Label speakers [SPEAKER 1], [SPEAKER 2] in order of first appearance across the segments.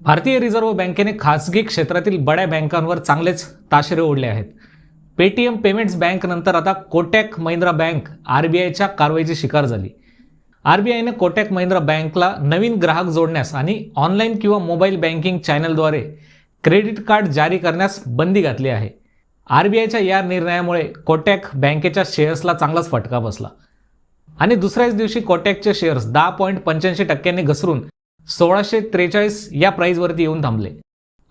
[SPEAKER 1] भारतीय रिझर्व्ह बँकेने खासगी क्षेत्रातील बड्या बँकांवर चांगलेच ताशेरे ओढले आहेत. पेटीएम पेमेंट्स बँक नंतर आता Kotak Mahindra bank R B आयच्या कारवाईची शिकार झाली. आर बी आयने कोटॅक महिंद्रा बँकला नवीन ग्राहक जोडण्यास आणि ऑनलाईन किंवा मोबाईल बँकिंग चॅनलद्वारे क्रेडिट कार्ड जारी करण्यास बंदी घातली आहे. आर बी आयच्या या निर्णयामुळे कोटॅक बँकेच्या शेअर्सला चांगलाच फटका बसला. आणि दुसऱ्याच दिवशी कोटॅकचे शेअर्स दहा पॉईंट पंच्याऐंशी टक्क्यांनी घसरून सोळाशे त्रेचाळीस या प्राईजवरती येऊन थांबले.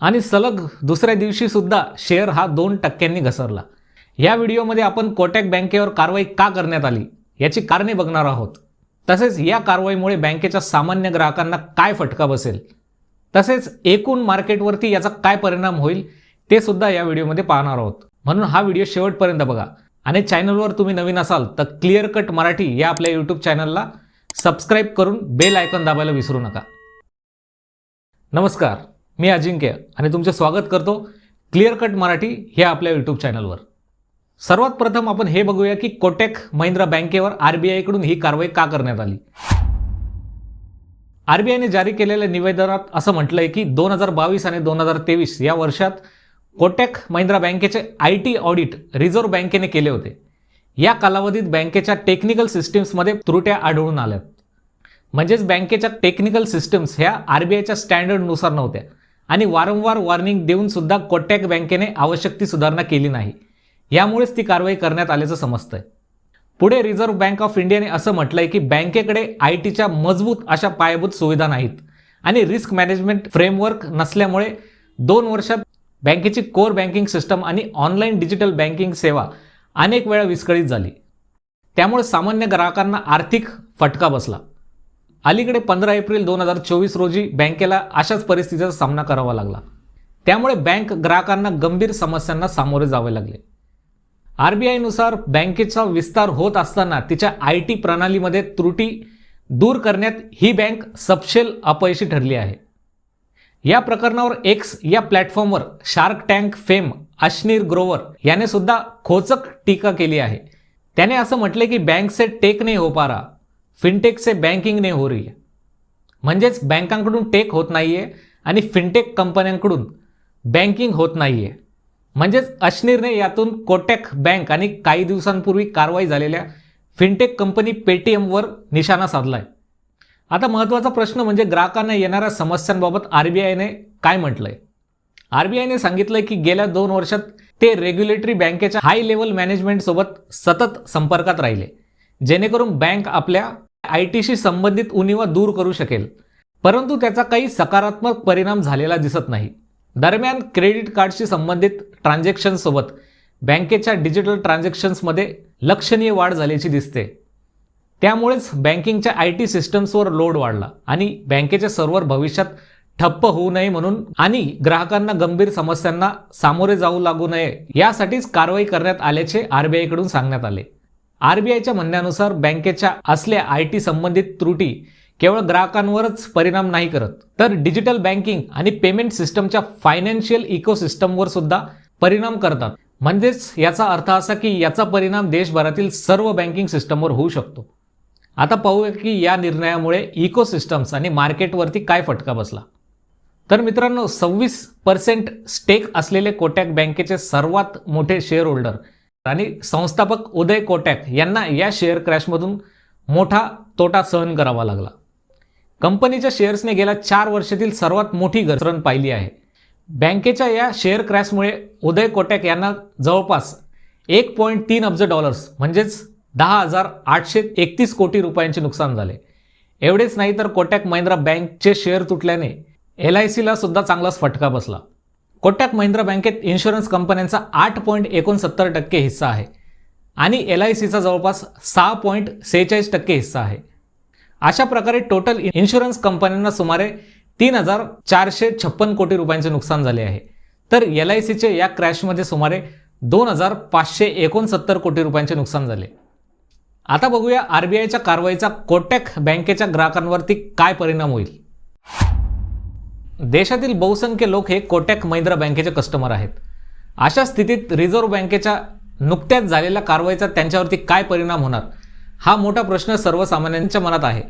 [SPEAKER 1] आणि सलग दुसऱ्या दिवशीसुद्धा शेअर हा दोन टक्क्यांनी घसरला. या व्हिडिओमध्ये आपण कोटॅक बँकेवर कारवाई का करण्यात आली याची कारणे बघणार आहोत. तसेच या कारवाईमुळे बँकेच्या सामान्य ग्राहकांना काय फटका बसेल तसेच एकूण मार्केटवरती याचा काय परिणाम होईल ते सुद्धा या व्हिडिओमध्ये पाहणार आहोत. म्हणून हा व्हिडिओ शेवटपर्यंत बघा. आणि चॅनलवर तुम्ही नवीन असाल तर क्लिअर कट मराठी या आपल्या यूट्यूब चॅनलला सबस्क्राईब करून बेल आयकॉन दाबायला विसरू नका. नमस्कार मी अजिंक्य आणि तुमचे स्वागत करतो क्लिअर कट मराठी हे आपल्या यूट्यूब चॅनलवर सर्वात प्रथम आपण हे बघूया की कोटेक महिंद्रा बँकेवर आर बी आयकडून ही कारवाई का करण्यात आली? आर बी आयने जारी केलेल्या निवेदनात असं म्हटलंय की दोन हजार बावीस आणि दोन हजार तेवीस या वर्षात कोटेक महिंद्रा बँकेचे आय टी ऑडिट रिझर्व्ह बँकेने केले होते. या कालावधीत बँकेच्या टेक्निकल सिस्टीम्समध्ये त्रुट्या आढळून आल्यात. म्हणजेच बँकेच्या टेक्निकल सिस्टम्स ह्या आर बी आयच्या स्टँडर्डनुसार नव्हत्या. आणि वारंवार वॉर्निंग देऊन सुद्धा कोटॅक बँकेने आवश्यक ती सुधारणा केली नाही. यामुळेच ती कारवाई करण्यात आल्याचं समजतंय. पुढे रिझर्व्ह बँक ऑफ इंडियाने असं म्हटलंय की बँकेकडे आय टीच्या मजबूत अशा पायाभूत सुविधा नाहीत. आणि रिस्क मॅनेजमेंट फ्रेमवर्क नसल्यामुळे दोन वर्षात बँकेची कोर बँकिंग सिस्टम आणि ऑनलाईन डिजिटल बँकिंग सेवा अनेक वेळा विस्कळीत झाली. त्यामुळे सामान्य ग्राहकांना आर्थिक फटका बसला. अलीकडे पंधरा एप्रिल दोन हजार चोवीस रोजी बँकेला अशाच परिस्थितीचा सामना करावा लागला. त्यामुळे बँक ग्राहकांना गंभीर समस्यांना सामोरे जावे लागले. आर बी आयनुसार बँकेचा विस्तार होत असताना तिच्या आय टी प्रणालीमध्ये त्रुटी दूर करण्यात ही बँक सपशेल अपयशी ठरली आहे. या प्रकरणावर एक्स या प्लॅटफॉर्मवर Shark Tank fame Ashneer Grover याने सुद्धा खोचक टीका केली आहे. त्याने असं म्हटले की बँक से टेक नाही हो पारा फिनटेक से बँकिंग नाही हो रही आहे म्हणजेच बँकांकडून टेक होत नाही आहे आणि फिनटेक कंपन्यांकडून बँकिंग होत नाही आहे म्हणजेच अश्नीरने यातून कोटॅक बँक आणि काही दिवसांपूर्वी कारवाई झालेल्या फिनटेक कंपनी पेटीएमवर निशाणा साधला आहे आता महत्त्वाचा प्रश्न म्हणजे ग्राहकांना येणाऱ्या समस्यांबाबत आर बी आयने काय म्हटलं आहे आर बी आयने सांगितलं की गेल्या दोन वर्षात ते रेग्युलेटरी बँकेच्या हाय लेवल मॅनेजमेंटसोबत सतत संपर्कात राहिले। जेणेकरून बँक आपल्या आय टीशी संबंधित उणीवा दूर करू शकेल. परंतु त्याचा काही सकारात्मक परिणाम झालेला दिसत नाही. दरम्यान क्रेडिट कार्डशी संबंधित ट्रान्झॅक्शनसोबत बँकेच्या डिजिटल ट्रान्झॅक्शन्समध्ये लक्षणीय वाढ झाल्याची दिसते. त्यामुळेच बँकिंगच्या आय टी सिस्टम्सवर लोड वाढला आणि बँकेचे सर्व्हर भविष्यात ठप्प होऊ नये म्हणून आणि ग्राहकांना गंभीर समस्यांना सामोरे जाऊ लागू नये यासाठीच कारवाई करण्यात आल्याचे आरबीआयकडून सांगण्यात आले. आरबीआयच्या म्हणण्यानुसार बँकेच्या असल्या आय टी संबंधित त्रुटी केवळ ग्राहकांवरच परिणाम नाही करत. तर डिजिटल बँकिंग आणि पेमेंट सिस्टमच्या फायनान्शियल इकोसिस्टमवर सुद्धा परिणाम करतात. म्हणजेच याचा अर्थ असा की याचा परिणाम देशभरातील सर्व बँकिंग सिस्टमवर होऊ शकतो. आता पाहूया की या निर्णयामुळे इकोसिस्टम्स आणि मार्केटवरती काय फटका बसला. तर मित्रांनो सव्वीस पर्सेंट स्टेक असलेले कोटॅक बँकेचे सर्वात मोठे शेअर होल्डर आणि संस्थापक उदय कोटॅक यांना या शेअर क्रॅशमधून मोठा तोटा सहन करावा लागला. कंपनीच्या शेअर्सने गेल्या चार वर्षातील सर्वात मोठी घसरण पाहिली आहे. बँकेच्या या शेअर क्रॅशमुळे उदय कोटॅक यांना जवळपास एक पॉईंट तीन अब्ज डॉलर्स म्हणजेच दहा हजार आठशे एकतीस कोटी रुपयांचे नुकसान झाले. एवढेच नाही तर कोटॅक महिंद्रा बँकचे शेअर तुटल्याने एल आय सीला सुद्धा चांगलाच फटका बसला. कोटॅक महिंद्रा बँकेत इन्शुरन्स कंपन्यांचा आठ पॉईंट एकोणसत्तर टक्के हिस्सा आहे. आणि एल आय सीचा जवळपास सहा पॉईंट सेहेचाळीस टक्के हिस्सा आहे. अशा प्रकारे टोटल इन्शुरन्स कंपन्यांना सुमारे तीन हजार चारशे छप्पन कोटी रुपयांचे नुकसान झाले आहे. तर एल आय सीचे या क्रॅशमध्ये सुमारे दोन हजार पाचशे एकोणसत्तर कोटी रुपयांचे नुकसान झाले. आता बघूया आर बी आयच्या कारवाईचा कोटॅक बँकेच्या ग्राहकांवरती काय परिणाम होईल. देशातील बहुसंख्य लोक हे कोटॅक महिंद्रा बँकेचे कस्टमर आहेत. अशा स्थितीत रिझर्व्ह बँकेच्या नुकत्याच झालेल्या कारवाईचा त्यांच्यावरती काय परिणाम होणार? हा मोठा प्रश्न सर्वसामान्यांच्या मनात आहे.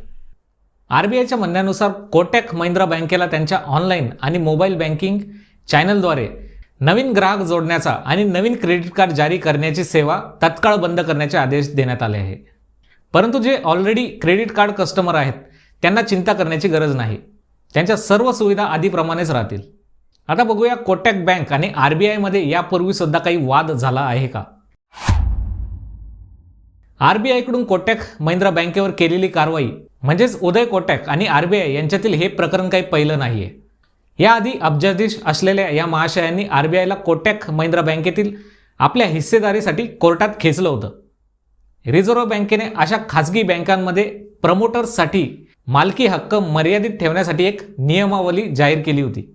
[SPEAKER 1] आर बी आयच्या म्हणण्यानुसार कोटॅक महिंद्रा बँकेला त्यांच्या ऑनलाईन आणि मोबाईल बँकिंग चॅनलद्वारे नवीन ग्राहक जोडण्याचा आणि नवीन क्रेडिट कार्ड जारी करण्याची सेवा तत्काळ बंद करण्याचे आदेश देण्यात आले आहे. परंतु जे ऑलरेडी क्रेडिट कार्ड कस्टमर आहेत त्यांना चिंता करण्याची गरज नाही. त्यांच्या सर्व सुविधा आधीप्रमाणेच राहतील. आता बघूया कोटॅक बँक आणि आर बी आयमध्ये यापूर्वी सुद्धा काही वाद झाला आहे का? आर बी आयकडून कोटॅक महिंद्रा बँकेवर केलेली कारवाई म्हणजेच उदय कोटॅक आणि आर बी आय यांच्यातील हे प्रकरण काही पहिलं नाही आहे याआधी अब्जाधीश असलेल्या या महाशयांनी आर बी आयला कोटॅक महिंद्रा बँकेतील आपल्या हिस्सेदारीसाठी कोर्टात खेचलं होतं. रिझर्व्ह बँकेने अशा खाजगी बँकांमध्ये प्रमोटर्ससाठी मालकी हक्क मर्यादित ठेवण्यासाठी एक नियमावली जाहीर केली होती.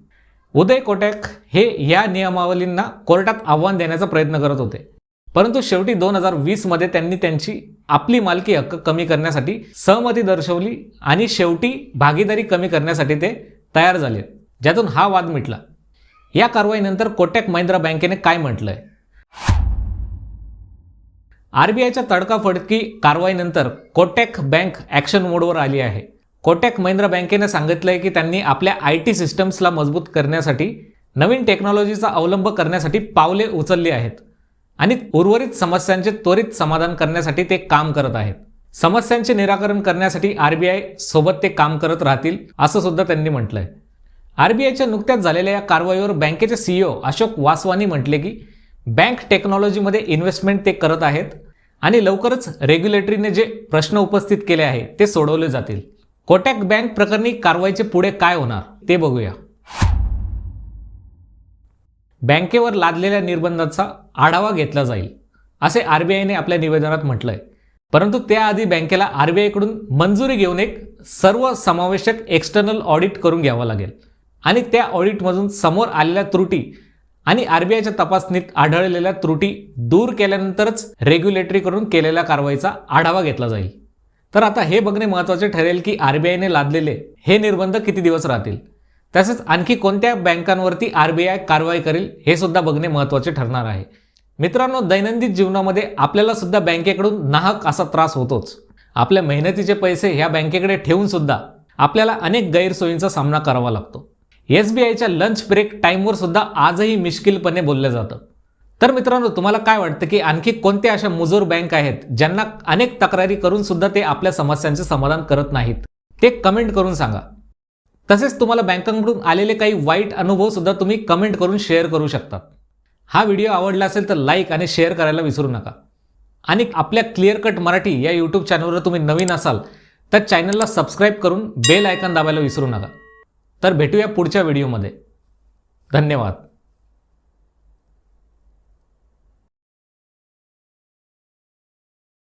[SPEAKER 1] उदय कोटॅक हे या नियमावलींना कोर्टात आव्हान देण्याचा प्रयत्न करत होते. परंतु शेवटी दोन हजार वीसमध्ये त्यांनी त्यांची आपली मालकी हक्क कमी करण्यासाठी सहमती दर्शवली आणि शेवटी भागीदारी कमी करण्यासाठी ते तयार झाले ज्यातून हा वाद मिटला. या कारवाईनंतर कोटॅक महिंद्रा बँकेने काय म्हटलंय? आरबीआयच्या तडकाफडकी कारवाईनंतर कोटॅक बँक ॲक्शन मोडवर आली आहे. कोटॅक महिंद्रा बँकेने सांगितलंय की त्यांनी आपल्या आय टी सिस्टम्सला मजबूत करण्यासाठी नवीन टेक्नॉलॉजीचा अवलंब करण्यासाठी पावले उचलली आहेत आणि उर्वरित समस्यांचे त्वरित समाधान करण्यासाठी ते काम करत आहेत. समस्यांचे निराकरण करण्यासाठी आरबीआय सोबत ते काम करत राहतील असं सुद्धा त्यांनी म्हटलंय. आरबीआयच्या नुकत्याच झालेल्या या कारवाईवर बँकेचे सीईओ अशोक वासवानी म्हटले की बँक टेक्नॉलॉजीमध्ये इन्व्हेस्टमेंट ते करत आहेत आणि लवकरच रेग्युलेटरीने जे प्रश्न उपस्थित केले आहे ते सोडवले जातील. कोटॅक बँक प्रकरणी कारवाईचे पुढे काय होणार ते बघूया. बँकेवर लादलेल्या निर्बंधाचा आढावा घेतला जाईल असे आरबीआयने आपल्या निवेदनात म्हटलंय. परंतु त्याआधी बँकेला आरबीआयकडून मंजुरी घेऊन एक सर्व समावेशक एक्सटर्नल ऑडिट करून घ्यावं लागेल. आणि त्या ऑडिटमधून समोर आलेल्या त्रुटी आणि आरबीआयच्या तपासणीत आढळलेल्या त्रुटी दूर केल्यानंतरच रेग्युलेटरीकडून केलेल्या कारवाईचा आढावा घेतला जाईल. तर आता हे बघणे महत्त्वाचे ठरेल की आरबीआयने लादलेले हे निर्बंध किती दिवस राहतील? तसेच आणखी कोणत्या बँकांवरती आरबीआय कारवाई करेल हे सुद्धा बघणे महत्त्वाचे ठरणार आहे. मित्रांनो दैनंदिन जीवनामध्ये आपल्याला सुद्धा बँकेकडून नाहक असा त्रास होतोच. आपल्या मेहनतीचे पैसे ह्या बँकेकडे ठेवून सुद्धा आपल्याला अनेक गैरसोयींचा सामना करावा लागतो. एस बी आयच्या लंच ब्रेक टाईमवर सुद्धा आजही मिश्किलपणे बोललं जातं. तर मित्रांनो तुम्हाला काय वाटतं की आणखी कोणत्या अशा मुजोर बँक आहेत ज्यांना अनेक तक्रारी करून सुद्धा ते आपल्या समस्यांचे समाधान करत नाहीत? ते कमेंट करून सांगा. तसेच तुम्हाला बँकांकडून आलेले काही वाईट अनुभव सुद्धा तुम्ही कमेंट करून शेअर करू शकता. हा व्हिडिओ आवडला असेल तर लाईक आणि शेअर करायला विसरू नका. आणि आपल्या क्लिअर कट मराठी या यूट्यूब चॅनलवर तुम्ही नवीन असाल तर चॅनलला सबस्क्राईब करून बेल आयकन दाबायला विसरू नका. तर भेटूया पुढच्या व्हिडिओमध्ये धन्यवाद.